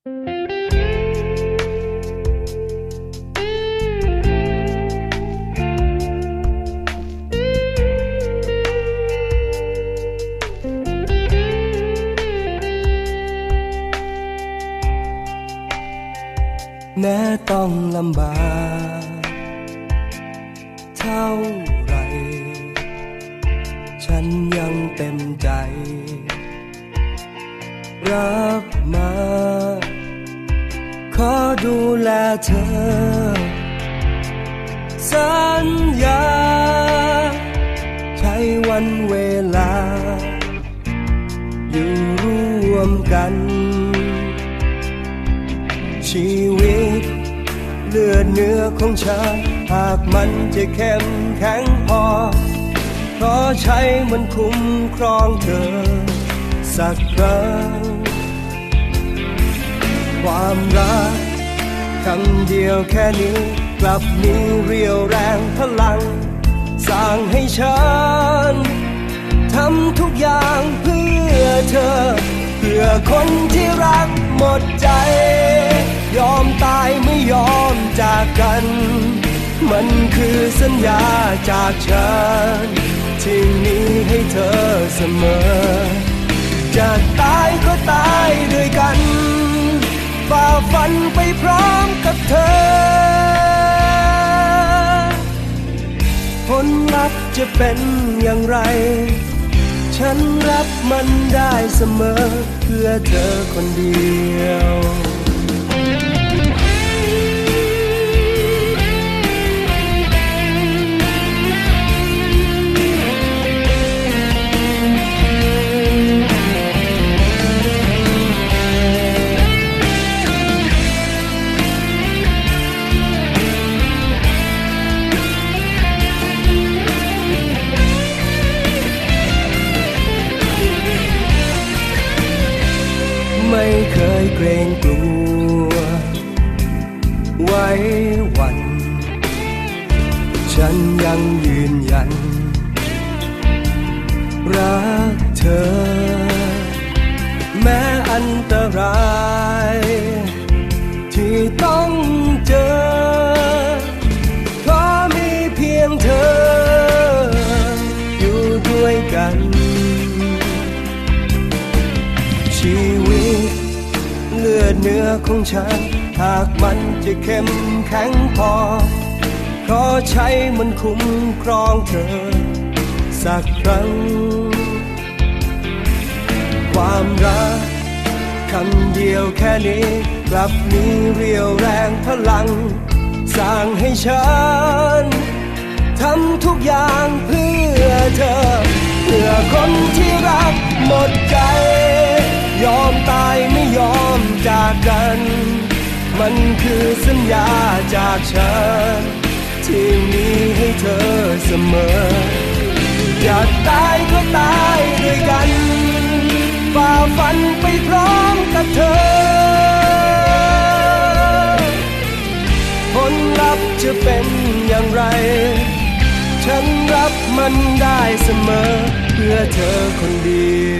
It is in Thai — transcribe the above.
แม้ต้องลำบากเท่าไร ฉันยังเต็มใจ รับมา อดูแลเธอ สัญญา ใช้วันเวลา อยู่ร่วมกัน ชีวิต เลือดเนื้อของฉัน หากมันจะเข้มแข็งพอเพราะใช้มันคุ้มครองเธอ สักครั้ง ความรักคำเดียวแค่นี้ กลับมีเรียวแรงพลัง สร้างให้ฉันทำทุกอย่างเพื่อเธอ เพื่อคนที่รักหมดใจ ยอมตายไม่ยอมจากกัน มันคือสัญญาจากฉันที่มีให้เธอเสมอ ฝันไปพร้อมกับเธอ ผลลัพธ์จะเป็นอย่างไร ฉันรับมันได้เสมอเพื่อเธอคนเดียว ยเกรงกลัว ไว้วัน ฉันยังยืนยัน รักเธอ ดเนื้อของฉัน หากมันจะเข้มแข็งพอ ขอใช้มันคุ้มครองเธอ สักครั้ง ความรักคำเดียวแค่นี้กลับมีเรียวแรงพลัง สร้างให้ฉันทำทุกอย่างเพื่อเธอ เพื่อคนที่รักหมดใจ ยอมตายไม่ยอม จากกัน มันคือสัญญาจากฉัน ที่มีให้เธอเสมอ อยากตายก็ตายด้วยกันฝ่าฟันไปพร้อมกับเธอ ผลลัพธ์จะเป็นอย่างไร ฉันรับมันได้เสมอ เพื่อเธอคนเดียว